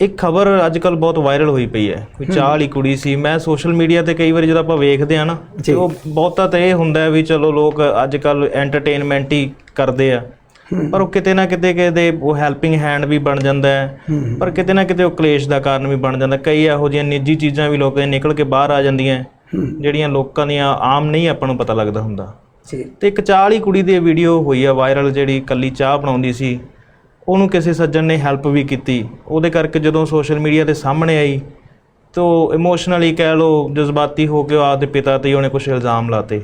ਇੱਕ ਖਬਰ ਅੱਜ ਕੱਲ ਬਹੁਤ ਵਾਇਰਲ ਹੋਈ ਪਈ ਹੈ। ਕੋਈ ਚਾਹ ਵਾਲੀ ਕੁੜੀ ਸੀ। ਮੈਂ ਸੋਸ਼ਲ ਮੀਡੀਆ ਤੇ ਕਈ ਵਾਰੀ ਜਦੋਂ ਆਪਾਂ ਵੇਖਦੇ ਆ ਨਾ ਤੇ ਉਹ ਬਹੁਤਾ ਤਾਂ ਇਹ ਹੁੰਦਾ ਵੀ ਚਲੋ ਲੋਕ ਅੱਜ ਕੱਲ ਐਂਟਰਟੇਨਮੈਂਟ ਹੀ ਕਰਦੇ ਆ। ਪਰ ਉਹ ਕਿਤੇ ਨਾ ਕਿਤੇ ਕਿਤੇ ਉਹ ਹੈਲਪਿੰਗ ਹੈਂਡ ਵੀ ਬਣ ਜਾਂਦਾ ਹੈ। ਪਰ ਕਿਤੇ ਨਾ ਕਿਤੇ ਉਹ ਕਲੇਸ਼ ਦਾ ਕਾਰਨ ਵੀ ਬਣ ਜਾਂਦਾ। ਕਈ ਇਹੋ ਜਿਹੀਆਂ ਨਿੱਜੀ ਚੀਜ਼ਾਂ ਵੀ ਲੋਕਾਂ ਦੇ ਨਿਕਲ ਕੇ ਬਾਹਰ ਆ ਜਾਂਦੀਆਂ ਜਿਹੜੀਆਂ ਲੋਕਾਂ ਦੀਆਂ ਆਮ ਨਹੀਂ ਆਪਾਂ ਨੂੰ ਪਤਾ ਲੱਗਦਾ ਹੁੰਦਾ। ਤੇ ਇੱਕ ਚਾਹ ਵਾਲੀ ਕੁੜੀ ਦੀ ਵੀਡੀਓ ਹੋਈ ਆ ਵਾਇਰਲ ਜਿਹੜੀ ਕੱਲੀ ਚਾਹ ਬਣਾਉਂਦੀ ਸੀ। ਉਹਨੂੰ ਕਿਸੇ ਸੱਜਣ ਨੇ ਹੈਲਪ ਵੀ ਕੀਤੀ। ਉਹਦੇ ਕਰਕੇ ਜਦੋਂ ਸੋਸ਼ਲ ਮੀਡੀਆ ਦੇ ਸਾਹਮਣੇ ਆਈ ਤੋ ਇਮੋਸ਼ਨਲੀ ਕਹਿ ਲੋ ਜਜ਼ਬਾਤੀ ਹੋ ਕੇ ਆਪਦੇ ਪਿਤਾ ਤੇ ਹੀ ਉਹਨੇ ਕੁਝ ਇਲਜ਼ਾਮ ਲਾਤੇ।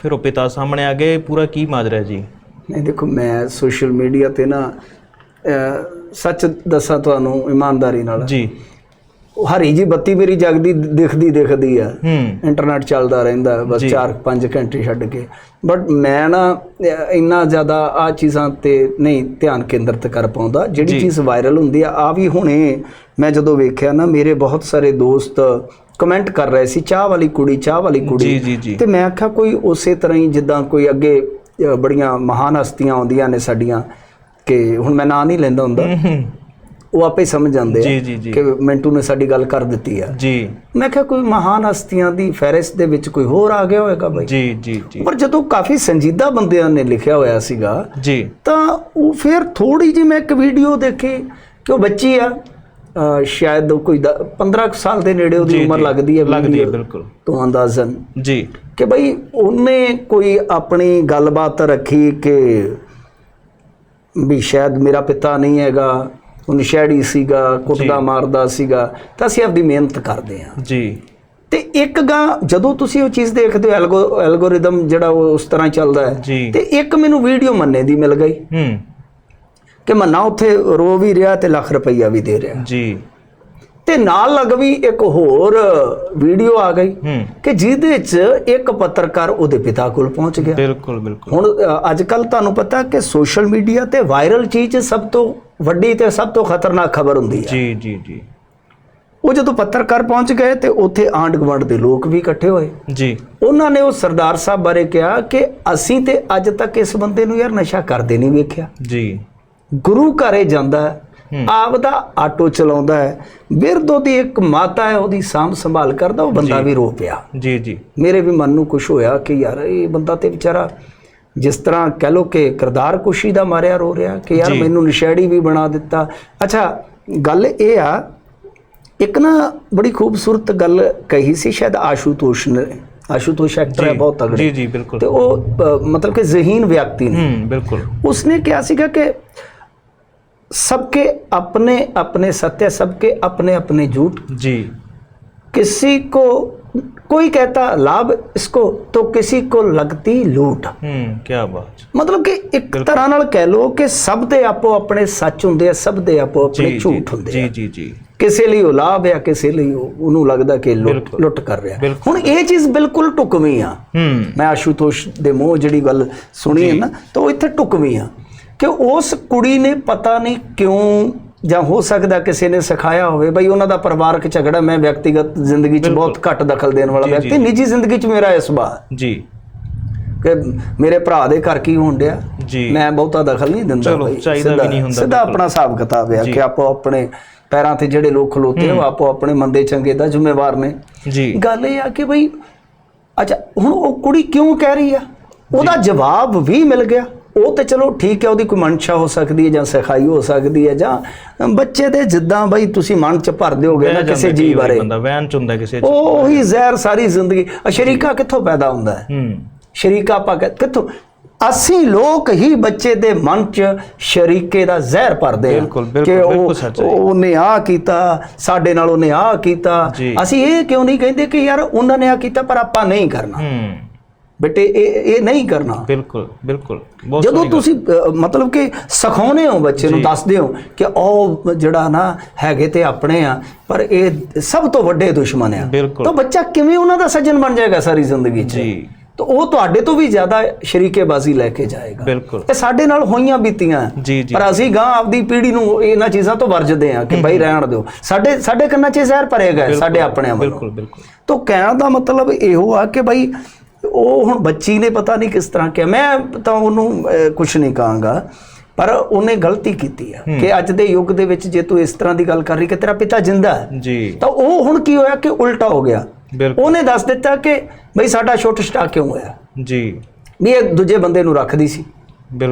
ਫਿਰ ਉਹ ਪਿਤਾ ਸਾਹਮਣੇ ਆ ਗਏ ਪੂਰਾ ਕੀ ਮਾਜਰਾ ਜੀ? ਨਹੀਂ ਦੇਖੋ ਮੈਂ ਸੋਸ਼ਲ ਮੀਡੀਆ ਤੇ ਨਾ ਸੱਚ ਦੱਸਾਂ ਤੁਹਾਨੂੰ ਇਮਾਨਦਾਰੀ ਨਾਲ। ਜੀ। ਉਹ ਹਰੀ ਜੀ ਬੱਤੀ ਮੇਰੀ ਜਗਦੀ ਦਿਖਦੀ ਦਿਖਦੀ ਆ। ਹੂੰ। ਇੰਟਰਨੈਟ ਚੱਲਦਾ ਰਹਿੰਦਾ ਬਸ 4-5 ਘੰਟੇ ਛੱਡ ਕੇ। ਬਟ ਮੈਂ ਨਾ ਇੰਨਾ ਜ਼ਿਆਦਾ ਆ ਚੀਜ਼ਾਂ ਤੇ ਨਹੀਂ ਧਿਆਨ ਕੇਂਦਰਿਤ ਕਰ ਪਾਉਂਦਾ। ਜਿਹੜੀ ਚੀਜ਼ ਵਾਇਰਲ ਹੁੰਦੀ ਆ ਆ ਵੀ ਹੁਣੇ ਮੈਂ ਜਦੋਂ ਵੇਖਿਆ ਨਾ ਮੇਰੇ ਬਹੁਤ ਸਾਰੇ ਦੋਸਤ ਕਮੈਂਟ ਕਰ ਰਹੇ ਸੀ ਚਾਹ ਵਾਲੀ ਕੁੜੀ ਚਾਹ ਵਾਲੀ ਕੁੜੀ। ਤੇ ਮੈਂ ਆਖਿਆ ਕੋਈ ਉਸੇ ਤਰ੍ਹਾਂ ਹੀ ਜਿੱਦਾਂ ਕੋਈ ਅੱਗੇ ਬੜੀਆਂ ਮਹਾਨ ਹਸਤੀਆਂ ਆਉਂਦੀਆਂ ਨੇ ਸਾਡੀਆਂ ਕਿ ਹੁਣ ਮੈਂ ਨਾਂ ਨਹੀਂ ਲੈਂਦਾ ਹੁੰਦਾ। ਉਹ ਆਪੇ ਸਮਝ ਜਾਂਦੇ ਆ ਕਿ ਮਿੰਟੂ ਨੇ ਸਾਡੀ ਗੱਲ ਕਰ ਦਿੱਤੀ ਆ। ਜੀ। ਮੈਂ ਕਿਹਾ ਕੋਈ ਮਹਾਨ ਹਸਤੀਆਂ ਦੀ ਫਹਿਰਿਸਤ ਦੇ ਵਿੱਚ ਕੋਈ ਹੋਰ ਆ ਗਿਆ ਹੋਵੇਗਾ ਬਾਈ? ਜੀ ਜੀ ਜੀ। ਪਰ ਜਦੋਂ ਕਾਫੀ ਸੰਜੀਦਾ ਬੰਦਿਆਂ ਨੇ ਲਿਖਿਆ ਹੋਇਆ ਸੀਗਾ ਜੀ। ਤਾਂ ਉਹ ਫਿਰ ਥੋੜੀ ਜਿਹੀ ਮੈਂ ਇੱਕ ਵੀਡੀਓ ਦੇਖੀ ਕਿ ਉਹ ਬੱਚੀ ਆ ਸ਼ਾਇਦ ਕੋਈ ਦ- 15 ਕੁ ਸਾਲ ਦੇ ਨੇੜੇ ਉਹਦੀ ਉਮਰ। ਲੱਗਦੀ ਹੈ ਲੱਗਦੀ ਹੈ ਬਿਲਕੁਲ। ਤੋਂ ਅੰਦਾਜ਼ਨ। ਜੀ। ਕਿ ਬਈ ਉਹਨੇ ਕੋਈ ਆਪਣੀ ਗੱਲਬਾਤ ਰੱਖੀ ਕਿ ਵੀ ਸ਼ਾਇਦ ਮੇਰਾ ਪਿਤਾ ਨਹੀਂ ਹੈਗਾ ਉਹ ਨਸ਼ੇੜੀ ਸੀਗਾ ਕੁੱਟਦਾ ਮਾਰਦਾ ਸੀਗਾ ਤਾਂ ਅਸੀਂ ਆਪਦੀ ਮਿਹਨਤ ਕਰਦੇ ਹਾਂ। ਜੀ। ਤੇ ਇੱਕ ਗਾਂ ਜਦੋਂ ਤੁਸੀਂ ਉਹ ਚੀਜ਼ ਦੇਖਦੇ ਹੋ ਐਲਗੋ ਐਲਗੋਰਿਦਮ ਜਿਹੜਾ ਉਹ ਉਸ ਤਰ੍ਹਾਂ ਚੱਲਦਾ ਹੈ ਤੇ ਇੱਕ ਮੈਨੂੰ ਵੀਡੀਓ ਮੰਨੇ ਦੀ ਮਿਲ ਗਈ। ਹੂੰ। ਕਿ ਮੰਨਾ ਉੱਥੇ ਰੋ ਵੀ ਰਿਹਾ ਤੇ ਲੱਖ ਰੁਪਈਆ ਵੀ ਦੇ ਰਿਹਾ। ਜੀ। ਤੇ ਨਾਲ ਲੱਗ ਵੀ ਇੱਕ ਹੋਰ ਵੀਡੀਓ ਆ ਗਈ ਕਿ ਜਿਹਦੇ 'ਚ ਇੱਕ ਪੱਤਰਕਾਰ ਉਹਦੇ ਪਿਤਾ ਕੋਲ ਪਹੁੰਚ ਗਿਆ। ਬਿਲਕੁਲ ਬਿਲਕੁਲ। ਹੁਣ ਅੱਜ ਕੱਲ ਤੁਹਾਨੂੰ ਪਤਾ ਕਿ ਸੋਸ਼ਲ ਮੀਡੀਆ ਤੇ ਵਾਇਰਲ ਚੀਜ਼ ਸਭ ਤੋਂ ਵੱਡੀ ਤੇ ਸਭ ਤੋਂ ਖਤਰਨਾਕ ਖਬਰ ਹੁੰਦੀ ਹੈ। ਜੀ ਜੀ ਜੀ। ਉਹ ਜਦੋਂ ਪੱਤਰਕਾਰ ਪਹੁੰਚ ਗਏ ਤੇ ਉੱਥੇ ਆਂਢ ਗੁਆਂਢ ਦੇ ਲੋਕ ਵੀ ਇਕੱਠੇ ਹੋਏ। ਜੀ। ਉਹਨਾਂ ਨੇ ਉਹ ਸਰਦਾਰ ਸਾਹਿਬ ਬਾਰੇ ਕਿਹਾ ਕਿ ਅਸੀਂ ਤੇ ਅੱਜ ਤੱਕ ਇਸ ਬੰਦੇ ਨੂੰ ਯਾਰ ਨਸ਼ਾ ਕਰਦੇ ਨਹੀਂ ਵੇਖਿਆ। ਜੀ। ਗੁਰੂ ਘਰੇ ਜਾਂਦਾ ਹੈ ਆਪਦਾ ਆਟੋ ਚਲਾਉਂਦਾ ਹੈ ਬਿਰਦੋ ਦੀ ਇੱਕ ਮਾਤਾ ਹੈ ਉਹਦੀ ਸਾਂਭ ਸੰਭਾਲ ਕਰਦਾ ਉਹ ਬੰਦਾ ਵੀ ਰੋ ਪਿਆ। ਜੀ ਜੀ। ਮੇਰੇ ਵੀ ਮਨ ਨੂੰ ਕੁਝ ਹੋਇਆ ਕਿ ਯਾਰ ਇਹ ਬੰਦਾ ਤੇ ਵਿਚਾਰਾ ਜਿਸ ਤਰ੍ਹਾਂ ਕਹਿ ਲੋ ਕਿ ਕਰਦਾਰ ਕੁਸ਼ੀ ਦਾ ਮਾਰਿਆ ਰੋ ਰਿਹਾ ਕਿ ਯਾਰ ਮੈਨੂੰ ਨਸ਼ੇੜੀ ਵੀ ਬਣਾ ਦਿੱਤਾ। ਅੱਛਾ ਗੱਲ ਇਹ ਆ ਇੱਕ ਨਾ ਬੜੀ ਖੂਬਸੂਰਤ ਗੱਲ ਕਹੀ ਸੀ ਸ਼ਾਇਦ ਆਸ਼ੂਤੋਸ਼ ਨੇ। ਆਸ਼ੂਤੋਸ਼ ਐਕਟਰ ਹੈ ਬਹੁਤ ਤਗੜਾ ਜੀ ਜੀ ਬਿਲਕੁਲ। ਤੇ ਉਹ ਮਤਲਬ ਕਿ ਜ਼ਹੀਨ ਵਿਅਕਤੀ ਨੇ। ਹੂੰ ਬਿਲਕੁਲ। ਉਸਨੇ ਕਿਹਾ ਸੀਗਾ ਕਿ ਸਭ ਕੇ ਆਪਣੇ ਆਪਣੇ अपने ਸਭ ਕੇ ਆਪਣੇ ਆਪਣੇ झूठ ਜੀ। ਕਿਸੇ ਕੋ कोई कहता लाभ इसको तो किसी को लगती लूट ਹੂੰ ਕੀ ਬਾਤ ਮਤਲਬ ਕਿ ਇੱਕ ਤਰ੍ਹਾਂ ਨਾਲ ਕਹਿ ਲੋ ਕਿ ਸਭ ਦੇ ਆਪੋ ਆਪਣੇ ਸੱਚ ਹੁੰਦੇ ਆ ਸਭ ਦੇ ਆਪੋ ਆਪਣੇ ਜੀ ਝੂਠ ਹੁੰਦੇ ਜੀ ਆ ਜੀ ਜੀ ਕਿਸੇ ਲਈ ਉਹ ਲਾਭ ਆ ਕਿਸੇ ਲਈ ਉਹ- ਉਹਨੂੰ ਲੱਗਦਾ ਕਿ ਲੁੱਟ ਲੁੱਟ ਕਰ ਰਿਹਾ ਬਿਲਕੁਲ। ਹੁਣ ਇਹ ਚੀਜ਼ ਬਿਲਕੁਲ ਟੁਕਵੀਂ ਆ ਹੂੰ ਮੈਂ ਆਸ਼ੂਤੋਸ਼ ਦੇ ਮੂੰਹ ਜਿਹੜੀ ਗੱਲ ਸੁਣੀ ਹੈ ਨਾ ਤਾਂ ਉਹ ਇੱਥੇ ਟੁਕਵੀਂ ਆ ਕਿ ਉਸ ਕੁੜੀ ਨੇ ਪਤਾ ਨਹੀਂ ਕਿਉਂ ਜਾਂ ਹੋ ਸਕਦਾ ਕਿਸੇ ਨੇ ਸਿਖਾਇਆ ਹੋਵੇ ਬਈ ਉਹਨਾਂ ਦਾ ਪਰਿਵਾਰਕ ਝਗੜਾ ਮੈਂ ਵਿਅਕਤੀਗਤ ਜ਼ਿੰਦਗੀ 'ਚ ਬਹੁਤ ਘੱਟ ਦਖਲ ਦੇਣ ਵਾਲਾ ਵਿਅਕਤੀ ਨਿੱਜੀ ਜ਼ਿੰਦਗੀ 'ਚ ਮੇਰਾ ਇਸ ਸੁਭਾਅ ਜੀ। ਕਿ ਮੇਰੇ ਭਰਾ ਦੇ ਘਰ ਕੀ ਹੋਣ ਡਿਆ? ਮੈਂ ਬਹੁਤਾ ਦਖਲ ਨਹੀਂ ਦਿੰਦਾ ਚਲੋ। ਚਾਹੀਦਾ ਵੀ ਨਹੀਂ ਹੁੰਦਾ, ਸਿੱਧਾ ਆਪਣਾ ਹਿਸਾਬ ਕਿਤਾਬ ਹੈ ਕਿ ਆਪੋ ਆਪਣੇ ਪੈਰਾਂ ਤੇ ਜਿਹੜੇ ਲੋਕ ਖਲੋਤੇ ਆ, ਆਪੋ ਆਪਣੇ ਮੰਦੇ ਚੰਗੇ ਦਾ ਜ਼ਿੰਮੇਵਾਰ ਨੇ। ਜੀ। ਗੱਲ ਇਹ ਆ ਕਿ ਬਈ ਅੱਛਾ ਹੁਣ ਉਹ ਕੁੜੀ ਕਿਉਂ ਕਹਿ ਰਹੀ ਆ? ਉਹਦਾ ਜਵਾਬ ਵੀ ਮਿਲ ਗਿਆ। ਉਹ ਤੇ ਚਲੋ ਠੀਕ ਹੈ ਉਹਦੀ ਕੋਈ ਮਨਸ਼ਾ ਹੋ ਸਕਦੀ ਹੈ ਜਾਂ ਸਿਖਾਈ ਹੋ ਸਕਦੀ ਹੈ ਜਾਂ ਬੱਚੇ ਦੇ ਜਿੱਦਾਂ ਬਈ ਤੁਸੀਂ ਮਨ ਚ ਭਰ ਦਿਓਗੇ ਨਾ ਕਿਸੇ ਜੀ ਬਾਰੇ। ਬੰਦਾ ਵਹਿਨ ਚ ਹੁੰਦਾ ਕਿਸੇ ਚ। ਉਹ ਉਹੀ ਜ਼ਹਿਰ ਸਾਰੀ ਜ਼ਿੰਦਗੀ। ਸ਼ਰੀਕਾ ਕਿੱਥੋਂ ਪੈਦਾ ਹੁੰਦਾ ਹੈ? ਹੂੰ। ਸ਼ਰੀਕਾ ਆਪਾਂ ਕਿੱਥੋਂ? ਅਸੀਂ ਲੋਕ ਹੀ ਬੱਚੇ ਦੇ ਮਨ ਚ ਸ਼ਰੀਕੇ ਦਾ ਜ਼ਹਿਰ ਭਰਦੇ ਹਾਂ ਕਿ ਉਹ ਹੈ। ਉਹਨੇ ਆ ਕੀਤਾ ਸਾਡੇ ਨਾਲ ਉਹਨੇ ਆ ਕੀਤਾ। ਅਸੀਂ ਇਹ ਕਿਉਂ ਨਹੀਂ ਕਹਿੰਦੇ ਕਿ ਯਾਰ ਉਹਨਾਂ ਨੇ ਆ ਕੀਤਾ ਪਰ ਆਪਾਂ ਨਹੀਂ ਕਰਨਾ। ਹੂੰ। ਬੇਟੇ ਇਹ ਇਹ ਨਹੀਂ ਕਰਨਾ। ਬਿਲਕੁਲ ਬਿਲਕੁਲ। ਜਦੋਂ। ਤੁਸੀਂ ਮਤਲਬ ਕਿ ਸਿਖਾਉਨੇ ਹੋ ਬੱਚੇ ਨੂੰ ਦੱਸਦੇ ਹੋ ਕਿ ਉਹ ਜਿਹੜਾ ਨਾ ਹੈਗੇ ਤੇ ਆਪਣੇ ਆ ਪਰ ਇਹ ਸਭ ਤੋਂ ਵੱਡੇ ਦੁਸ਼ਮਣ ਆ। ਤਾਂ ਬੱਚਾ ਕਿਵੇਂ ਉਹਨਾਂ ਦਾ ਸੱਜਣ ਬਣ ਜਾਏਗਾ ਸਾਰੀ ਜ਼ਿੰਦਗੀ 'ਚ? ਜੀ। ਤਾਂ ਉਹ ਤੁਹਾਡੇ ਤੋਂ ਵੀ ਜ਼ਿਆਦਾ ਸ਼ਰੀਕੇਬਾਜ਼ੀ ਲੈ ਕੇ ਜਾਏਗਾ। ਬਿਲਕੁਲ। ਇਹ ਸਾਡੇ ਨਾਲ ਹੋਈਆਂ ਬੀਤੀਆਂ। ਪਰ ਅਸੀਂ ਗਾਂ ਆਪਦੀ ਪੀੜ੍ਹੀ ਨੂੰ ਇਹਨਾਂ ਚੀਜ਼ਾਂ ਤੋਂ ਵਰਜਦੇ ਆ ਕਿ ਬਈ ਰਹਿਣ ਦਿਓ। ਸਾਡੇ ਸਾਡੇ ਕੰਨਾਂ 'ਚ ਜ਼ਹਿਰ ਭਰੇਗਾ ਸਾਡੇ ਆਪਣਿਆਂ ਵੱਲੋਂ। ਬਿਲਕੁਲ ਬਿਲਕੁਲ। ਤੋਂ ਕਹਿਣ ਦਾ ਮਤਲਬ ਇਹੋ ਆ ਕਿ ਬਈ ਉਹ ਹੁਣ ਬੱਚੀ ਨੇ ਪਤਾ ਨਹੀਂ ਕਿਸ ਤਰ੍ਹਾਂ ਕਿਹਾ। ਮੈਂ ਤਾਂ ਉਹਨੂੰ ਕੁਝ ਨਹੀਂ ਕਹਾਂਗਾ ਪਰ ਉਹਨੇ ਗਲਤੀ ਕੀਤੀ ਆ ਕਿ ਅੱਜ ਦੇ ਯੁੱਗ ਦੇ ਵਿੱਚ ਜੇ ਤੂੰ ਇਸ ਤਰ੍ਹਾਂ ਦੀ ਗੱਲ ਕਰ ਰਹੀ ਕਿ ਤੇਰਾ ਪਿਤਾ ਜਿੰਦਾ ਹੈ ਜੀ। ਤਾਂ ਉਹ ਹੁਣ ਕੀ ਹੋਇਆ ਕਿ ਉਲਟਾ ਹੋ ਗਿਆ। ਉਹਨੇ ਦੱਸ ਦਿੱਤਾ ਕਿ ਬਈ ਸਾਡਾ ਛੋਟ ਸਟਾ ਕਿਉਂ ਹੋਇਆ? ਜੀ। ਵੀ ਇਹ ਦੂਜੇ ਬੰਦੇ ਨੂੰ ਰੱਖਦੀ ਸੀ।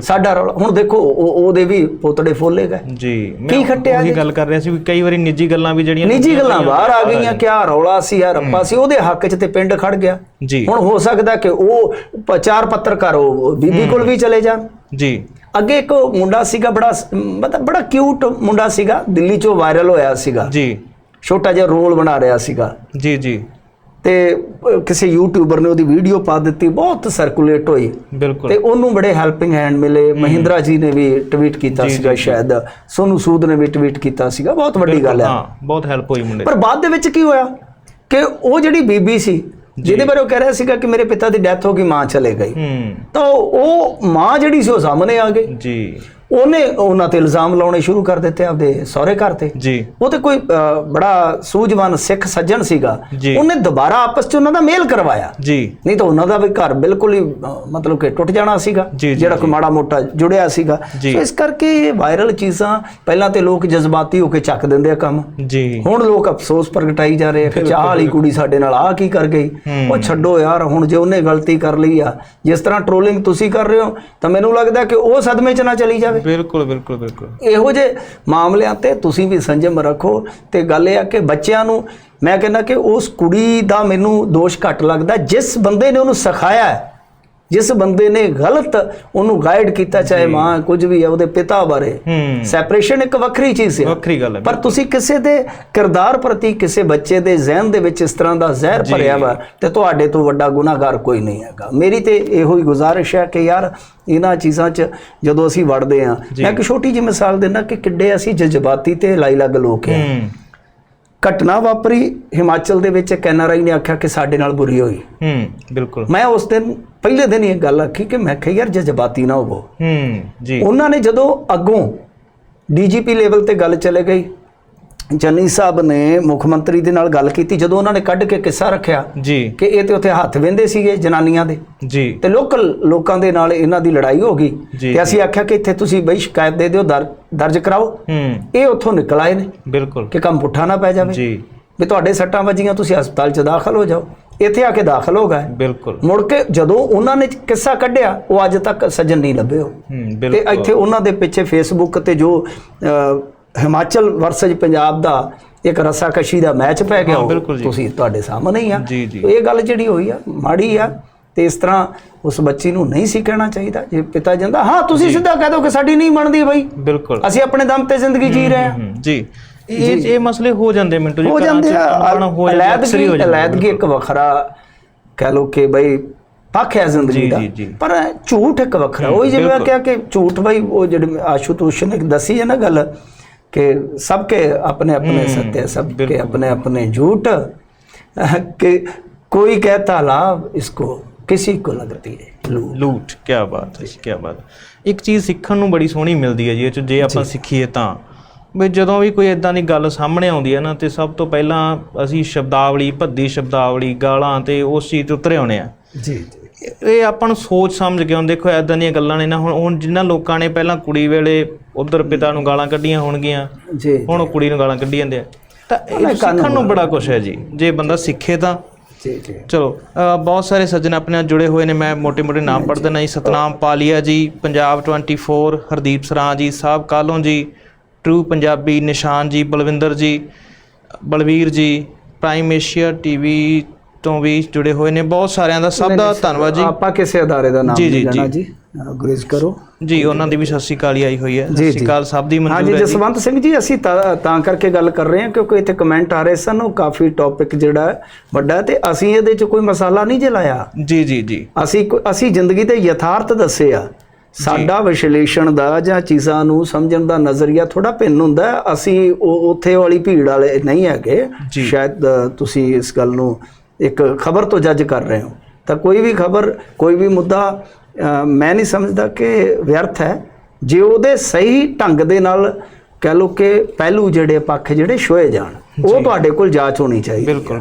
ਸਾਡਾ ਰੌਲਾ। ਹੁਣ ਦੇਖੋ ਉਹ- ਉਹਦੇ ਵੀ ਪੋਤੜੇ ਫੋਲੇ ਗਏ। ਜੀ ਕੀ ਖੱਟਿਆ ਉਹੀ ਜੀ? ਗੱਲ ਕਰ ਰਿਹਾ ਸੀ ਵੀ ਕਈ ਵਾਰੀ ਨਿੱਜੀ ਗੱਲਾਂ ਵੀ ਜਿਹੜੀਆਂ ਨਿੱਜੀ ਗੱਲਾਂ ਬਾਹਰ ਆ ਗਈਆਂ ਕਿਆ ਰੌਲਾ ਸੀ ਆ ਰੱਪਾ ਸੀ ਉਹਦੇ ਹੱਕ 'ਚ ਤੇ ਪਿੰਡ ਖੜ ਗਿਆ। ਜੀ। ਹੁਣ ਹੋ ਸਕਦਾ ਕਿ ਉਹ ਚਾਰ ਪੱਤਰਕਾਰ ਉਹ ਬੀਬੀ ਕੋਲ ਵੀ ਚਲੇ ਜਾਣ। ਜੀ। ਅੱਗੇ ਇੱਕ ਮੁੰਡਾ ਸੀਗਾ ਬੜਾ ਮਤਲਬ ਬੜਾ ਕਿਊਟ ਮੁੰਡਾ ਸੀਗਾ ਦਿੱਲੀ 'ਚੋਂ ਵਾਇਰਲ ਹੋਇਆ ਸੀਗਾ। ਜੀ। ਛੋਟਾ ਜਿਹਾ ਰੋਲ ਬਣਾ ਰਿਹਾ ਸੀਗਾ। ਜੀ ਜੀ। ਤੇ ਕਿਸੇ ਯੂਟਿਊਬਰ ਨੇ ਉਹਦੀ ਵੀਡੀਓ ਪਾ ਦਿੱਤੀ ਬਹੁਤ ਸਰਕੂਲੇਟ ਹੋਈ। ਤੇ ਉਹਨੂੰ ਬੜੇ ਹੈਲਪਿੰਗ ਹੈਂਡ ਮਿਲੇ। ਮਹਿੰਦਰਾ ਜੀ ਨੇ ਵੀ ਟਵੀਟ ਕੀਤਾ ਸੀਗਾ ਸ਼ਾਇਦ। ਸੋਨੂ ਸੂਦ ਨੇ ਵੀ ਟਵੀਟ ਕੀਤਾ ਸੀਗਾ। ਬਹੁਤ ਵੱਡੀ ਗੱਲ ਹੈ। ਹਾਂ ਬਹੁਤ ਹੈਲਪ ਹੋਈ ਮੁੰਡੇ ਪਰ ਬਾਅਦ ਦੇ ਵਿੱਚ ਕੀ ਹੋਇਆ ਕਿ ਉਹ ਜਿਹੜੀ ਬੀਬੀ ਸੀ ਜਿਹਦੇ ਬਾਰੇ ਉਹ ਕਹਿ ਰਿਹਾ ਸੀਗਾ ਕਿ ਮੇਰੇ ਪਿਤਾ ਦੀ ਡੈਥ ਹੋ ਗਈ ਮਾਂ ਚਲੇ ਗਈ। ਤਾਂ ਉਹ ਮਾਂ ਜਿਹੜੀ ਸੀ ਉਹ ਸਾਹਮਣੇ ਆ ਗਈ। ਜੀ। ਉਹਨੇ ਉਹਨਾਂ ਤੇ ਇਲਜ਼ਾਮ ਲਾਉਣੇ ਸ਼ੁਰੂ ਕਰ ਦਿੱਤੇ ਆਪਦੇ ਸਹੁਰੇ ਘਰ ਤੇ। ਜੀ। ਉਹ ਤੇ ਕੋਈ ਬੜਾ ਸੂਝਵਾਨ ਸਿੱਖ ਸੱਜਣ ਸੀਗਾ। ਉਹਨੇ ਦੁਬਾਰਾ ਆਪਸ 'ਚ ਉਹਨਾਂ ਦਾ ਮੇਲ ਕਰਵਾਇਆ। ਜੀ। ਨਹੀਂ ਤਾਂ ਉਹਨਾਂ ਦਾ ਵੀ ਘਰ ਬਿਲਕੁਲ ਹੀ ਮਤਲਬ ਕਿ ਟੁੱਟ ਜਾਣਾ ਸੀਗਾ। ਜਿਹੜਾ ਕੋਈ ਮਾੜਾ ਮੋਟਾ ਜੁੜਿਆ ਸੀਗਾ। ਸੋ ਇਸ ਕਰਕੇ ਵਾਇਰਲ ਚੀਜ਼ਾਂ ਪਹਿਲਾਂ ਤੇ ਲੋਕ ਜਜ਼ਬਾਤੀ ਹੋ ਕੇ ਚੱਕ ਦਿੰਦੇ ਆ ਕੰਮ। ਜੀ। ਹੁਣ ਲੋਕ ਅਫਸੋਸ ਪ੍ਰਗਟਾਈ ਜਾ ਰਹੇ ਆ ਕਿ ਚਾਹ ਵਾਲੀ ਕੁੜੀ ਸਾਡੇ ਨਾਲ ਆ ਕੀ ਕਰ ਗਈ। ਉਹ ਛੱਡੋ ਯਾਰ ਹੁਣ ਜੇ ਉਹਨੇ ਗਲਤੀ ਕਰ ਲਈ ਆ। ਜਿਸ ਤਰ੍ਹਾਂ ਟ੍ਰੋਲਿੰਗ ਤੁਸੀਂ ਕਰ ਰਹੇ ਹੋ ਤਾਂ ਮੈਨੂੰ ਲੱਗਦਾ ਕਿ ਉਹ ਸਦਮੇ 'ਚ ਨਾ ਚਲੀ ਜਾਵੇ। ਬਿਲਕੁਲ ਬਿਲਕੁਲ ਬਿਲਕੁਲ। ਇਹੋ ਜਿਹੇ ਮਾਮਲਿਆਂ ਤੇ ਤੁਸੀਂ ਵੀ ਸੰਜਮ ਰੱਖੋ ਤੇ ਗੱਲ ਇਹ ਆ ਕਿ ਬੱਚਿਆਂ ਨੂੰ ਮੈਂ ਕਹਿੰਦਾ ਕਿ ਉਸ ਕੁੜੀ ਦਾ ਮੈਨੂੰ ਦੋਸ਼ ਘੱਟ ਲੱਗਦਾ ਜਿਸ ਬੰਦੇ ਨੇ ਉਹਨੂੰ ਸਿਖਾਇਆ ਜਿਸ ਬੰਦੇ ਨੇ ਗਲਤ ਉਹਨੂੰ ਗਾਈਡ ਕੀਤਾ ਚਾਹੇ ਮਾਂ ਕੁਝ ਵੀ ਹੈ ਉਹਦੇ ਪਿਤਾ ਬਾਰੇ। ਸੈਪਰੇਸ਼ਨ ਇੱਕ ਵੱਖਰੀ ਚੀਜ਼ ਹੈ ਵੱਖਰੀ ਗੱਲ ਹੈ ਪਰ ਤੁਸੀਂ ਕਿਸੇ ਦੇ ਕਿਰਦਾਰ ਪ੍ਰਤੀ ਕਿਸੇ ਬੱਚੇ ਦੇ ਜ਼ਿਹਨ ਦੇ ਵਿੱਚ ਇਸ ਤਰ੍ਹਾਂ ਦਾ ਜ਼ਹਿਰ ਭਰਿਆ ਵਾ ਤੇ ਤੁਹਾਡੇ ਤੋਂ ਵੱਡਾ ਗੁਨਾਹਗਾਰ ਕੋਈ ਨਹੀਂ ਹੈਗਾ। ਮੇਰੀ ਤੇ ਇਹੋ ਹੀ ਗੁਜ਼ਾਰਿਸ਼ ਹੈ ਕਿ ਯਾਰ ਇਹਨਾਂ ਚੀਜ਼ਾਂ 'ਚ ਜਦੋਂ ਅਸੀਂ ਵੜਦੇ ਹਾਂ ਮੈਂ ਇੱਕ ਛੋਟੀ ਜਿਹੀ ਮਿਸਾਲ ਦਿੰਦਾ ਕਿ ਕਿੱਡੇ ਅਸੀਂ ਜਜ਼ਬਾਤੀ ਤੇ ਲਾਈ ਲੱਗ ਲੋਕ ਹਾਂ। ਘਟਨਾ ਵਾਪਰੀ ਹਿਮਾਚਲ ਦੇ ਵਿੱਚ ਐਨਆਰਆਈ ਨੇ ਆਖਿਆ ਕਿ ਸਾਡੇ ਨਾਲ ਬੁਰੀ ਹੋਈ। ਹੂੰ ਬਿਲਕੁਲ। ਮੈਂ ਉਸ ਦਿਨ ਪਹਿਲੇ ਦਿਨ ਹੀ ਇਹ ਗੱਲ ਆਖੀ ਕਿ ਮੈਂ ਕਿਹਾ ਯਾਰ ਜਜ਼ਬਾਤੀ ਨਾ ਹੋਵੋ। ਹੂੰ ਜੀ। ਉਹਨਾਂ ਨੇ ਜਦੋਂ ਅੱਗੋਂ ਡੀਜੀਪੀ ਲੈਵਲ ਤੇ ਗੱਲ ਚਲੇ ਗਈ ਜਨੀ ਸਾਹਿਬ ਨੇ ਮੁੱਖ ਮੰਤਰੀ ਦੇ ਨਾਲ ਗੱਲ ਕੀਤੀ ਜਦੋਂ ਉਹਨਾਂ ਨੇ ਕੱਢ ਕੇ ਕਿੱਸਾ ਰੱਖਿਆ ਜੀ। ਕਿ ਇਹ ਤੇ ਉੱਥੇ ਹੱਥ ਵਿੰਦੇ ਸੀਗੇ ਜਨਾਨੀਆਂ ਦੇ। ਜੀ। ਤੇ ਲੋਕਲ ਲੋਕਾਂ ਦੇ ਨਾਲ ਇਹਨਾਂ ਦੀ ਲੜਾਈ ਹੋ ਗਈ। ਤੇ ਅਸੀਂ ਆਖਿਆ ਕਿ ਇੱਥੇ ਤੁਸੀਂ ਬਈ ਸ਼ਿਕਾਇਤ ਦੇ ਦਿਓ ਦਰ- ਦਰਜ ਕਰਾਓ। ਹੂੰ। ਇਹ ਉੱਥੋਂ ਨਿਕਲ ਆਏ ਨੇ। ਬਿਲਕੁਲ। ਕਿ ਕੰਮ ਪੁੱਠਾ ਨਾ ਪੈ ਜਾਵੇ। ਜੀ। ਵੀ ਤੁਹਾਡੇ ਸੱਟਾਂ ਵੱਜੀਆਂ ਤੁਸੀਂ ਹਸਪਤਾਲ 'ਚ ਦਾਖਲ ਹੋ ਜਾਓ। ਇੱਥੇ ਆ ਕੇ ਦਾਖਲ ਹੋ ਗਏ। ਬਿਲਕੁਲ। ਮੁੜ ਕੇ ਜਦੋਂ ਉਹਨਾਂ ਨੇ ਕਿੱਸਾ ਕੱਢਿਆ ਉਹ ਅੱਜ ਤੱਕ ਸੱਜਣ ਨਹੀਂ ਲੱਭੇ ਉਹ। ਤੇ ਇੱਥੇ ਉਹਨਾਂ ਦੇ ਪਿੱਛੇ ਫੇਸਬੁੱਕ ਤੇ ਜੋ ਹਿਮਾਚਲ ਵਰਸਜ ਪੰਜਾਬ ਦਾ ਇੱਕ ਰਸਾਕਸ਼ੀ ਦਾ ਮੈਚ ਪੈ ਗਿਆ। ਤੁਸੀਂ ਤੁਹਾਡੇ ਸਾਹਮਣੇ ਹੀ ਆ। ਇਹ ਗੱਲ ਜਿਹੜੀ ਹੋਈ ਆ ਮਾੜੀ ਆ ਤੇ ਇਸ ਤਰ੍ਹਾਂ ਉਸ ਬੱਚੀ ਨੂੰ ਨਹੀਂ ਸੀ ਕਹਿਣਾ ਚਾਹੀਦਾ। ਜੇ ਪਿਤਾ ਜਾਂਦਾ ਹਾਂ ਤੁਸੀਂ ਸਿੱਧਾ ਕਹਿ ਦਿਓ ਕਿ ਸਾਡੀ ਨਹੀਂ ਬਣਦੀ ਬਈ। ਬਿਲਕੁਲ। ਅਸੀਂ ਆਪਣੇ ਦਮ ਤੇ ਜ਼ਿੰਦਗੀ ਜੀ ਰਹੇ ਹੂੰ ਜੀ। ਇਹ ਇਹ ਮਸਲੇ ਹੋ ਜਾਂਦੇ ਮਿੰਟੂ ਜੀ ਹੋ ਜਾਂਦੇ ਆ। ਅਲੈਦਗੀ ਅਲੈਦਗੀ ਇੱਕ ਵੱਖਰਾ ਕਹਿ ਲੋ ਕਿ ਬਈ ਪੱਖ ਹੈ ਜ਼ਿੰਦਗੀ ਦਾ। ਪਰ ਝੂਠ ਇੱਕ ਵੱਖਰਾ। ਉਹ ਜਿਵੇਂ ਮੈਂ ਕਿਹਾ ਕਿ ਝੂਠ ਬਈ ਉਹ ਜਿਹੜੇ ਆਸ਼ੂਤੋਸ਼ ਨੇ ਦੱਸੀ ਹੈ ਨਾ ਗੱਲ ਕਿ ਸਭ ਕੇ ਆਪਣੇ ਆਪਣੇ ਸੱਤੇ ਸਭ ਕੇ ਆਪਣੇ ਆਪਣੇ ਝੂਠ ਕਿ कोई कहता लाभ इसको किसी को लगती है लूट लूट क्या बात है क्या बात एक चीज़ सीखने बड़ी सोहनी मिलती है जी जो जे आप सीखीए तो ਵੀ ਜਦੋਂ ਵੀ ਕੋਈ ਇਦਾਂ ਦੀ ਗੱਲ ਸਾਹਮਣੇ ਆਉਂਦੀ ਹੈ ਨਾ ਤੇ ਸਭ ਤੋਂ ਪਹਿਲਾਂ ਅਸੀਂ ਸ਼ਬਦਾਵਲੀ ਭੱਦੀ ਸ਼ਬਦਾਵਲੀ ਗਾਲਾਂ ਤੇ ਉਸ ਚੀਜ਼ ਤੇ ਉਤਰੇ ਆਉਣੇ ਆ। ਜੀ ਜੀ। ਇਹ ਆਪਾਂ ਨੂੰ ਸੋਚ ਸਮਝ ਕੇ ਹੁਣ ਦੇਖੋ ਇਦਾਂ ਦੀਆਂ ਗੱਲਾਂ ਨੇ ਨਾ ਹੁਣ ਹੁਣ ਜਿਨ੍ਹਾਂ ਲੋਕਾਂ ਨੇ ਪਹਿਲਾਂ ਕੁੜੀ ਵੇਲੇ ਉਧਰ ਪਿਤਾ ਨੂੰ ਗਾਲਾਂ ਕੱਢੀਆਂ ਹੋਣਗੀਆਂ ਜੀ ਹੁਣ ਉਹ ਕੁੜੀ ਨੂੰ ਗਾਲਾਂ ਕੱਢੀ ਜਾਂਦੇ ਆ ਤਾਂ ਇਹ ਸਿੱਖਣ ਨੂੰ ਬੜਾ ਕੁਝ ਹੈ ਜੀ। ਜੇ ਬੰਦਾ ਸਿੱਖੇ ਤਾਂ। ਜੀ ਚਲੋ ਬਹੁਤ ਸਾਰੇ ਸੱਜਣ ਆਪਣੇ ਨਾਲ ਜੁੜੇ ਹੋਏ ਨੇ ਮੈਂ ਮੋٹے ਮੋٹے ਨਾਮ ਪੜ੍ਹ ਦਿੰਦਾ ਜੀ। ਸਤਨਾਮ ਪਾਲੀਆ ਜੀ ਪੰਜਾਬ 24 ਹਰਦੀਪ ਸਰਾਂ ਜੀ ਸਾਹਿਬ ਕਾਲੋਂ ਜੀ? ਟਰੂ ਪੰਜਾਬੀ ਨਿਸ਼ਾਨ ਜੀ ਬਲਵਿੰਦਰ ਜੀ ਬਲਵੀਰ ਜੀ ਪ੍ਰਾਈਮ ਏਸ਼ੀਆ ਟੀਵੀ ਤੋਂ ਵੀ ਜੁੜੇ ਹੋਏ ਨੇ। ਬਹੁਤ ਸਾਰਿਆਂ ਦਾ ਸਭ ਦਾ ਧੰਨਵਾਦ ਜੀ। ਆਪਾਂ ਕਿਸੇ ਅਦਾਰੇ ਦਾ ਨਾਮ ਨਹੀਂ ਜੀ, ਲੈਣਾ ਜੀ। ਗੁਰੇਜ਼ ਕਰੋ। ਜੀ ਉਹਨਾਂ ਦੀ ਵੀ ਸਤਿ ਸ਼੍ਰੀ ਅਕਾਲ ਆਈ ਹੋਈ ਹੈ। ਸਤਿ ਸ਼੍ਰੀ। ਅਕਾਲ ਸਭ ਦੀ ਮਨਜ਼ੂਰ ਹੈ ਜੀ। ਜਸਵੰਤ ਸਿੰਘ ਜੀ ਅਸੀਂ ਤਾਂ ਕਰਕੇ ਗੱਲ ਕਰ ਰਹੇ ਹਾਂ ਕਿਉਂਕਿ ਇੱਥੇ ਕਮੈਂਟ ਆ ਰਹੇ ਸਨ। ਉਹ ਕਾਫੀ ਟੌਪਿਕ ਜਿਹੜਾ ਵੱਡਾ ਤੇ ਅਸੀਂ ਇਹਦੇ 'ਚ ਕੋਈ ਮਸਾਲਾ ਨਹੀਂ ਜੇ ਲਾਇਆ। ਜੀ ਜੀ ਜੀ। ਅਸੀਂ ਅਸੀਂ ਜ਼ਿੰਦਗੀ ਦੇ ਯਥਾਰਥ ਦੱਸੇ ਆ। ਸਾਡਾ ਵਿਸ਼ਲੇਸ਼ਣ ਦਾ ਜਾਂ ਚੀਜ਼ਾਂ ਨੂੰ ਸਮਝਣ ਦਾ ਨਜ਼ਰੀਆ ਥੋੜਾ ਭਿੰਨ ਹੁੰਦਾ। ਅਸੀਂ ਉਹ ਉੱਥੇ ਵਾਲੀ ਭੀੜ ਵਾਲੇ ਨਹੀਂ ਹੈਗੇ। ਸ਼ਾਇਦ ਤੁਸੀਂ ਇਸ ਗੱਲ ਨੂੰ ਇੱਕ ਖਬਰ ਤੋਂ ਜੱਜ ਕਰ ਰਹੇ ਹੋ। ਤਾਂ ਕੋਈ ਵੀ ਖਬਰ ਕੋਈ ਵੀ ਮੁੱਦਾ ਮੈਂ ਨਹੀਂ ਸਮਝਦਾ ਕਿ ਵਿਅਰਥ ਹੈ। ਜੇ ਉਹਦੇ ਸਹੀ ਢੰਗ ਦੇ ਨਾਲ ਕਹਿ ਲੋ ਕਿ ਪਹਿਲੂ ਜਿਹੜੇ ਪੱਖ ਜਿਹੜੇ ਛੋਏ ਜਾਣ ਉਹ ਤੁਹਾਡੇ ਕੋਲ ਜਾਂਚ ਹੋਣੀ ਚਾਹੀਦੀ ਬਿਲਕੁਲ।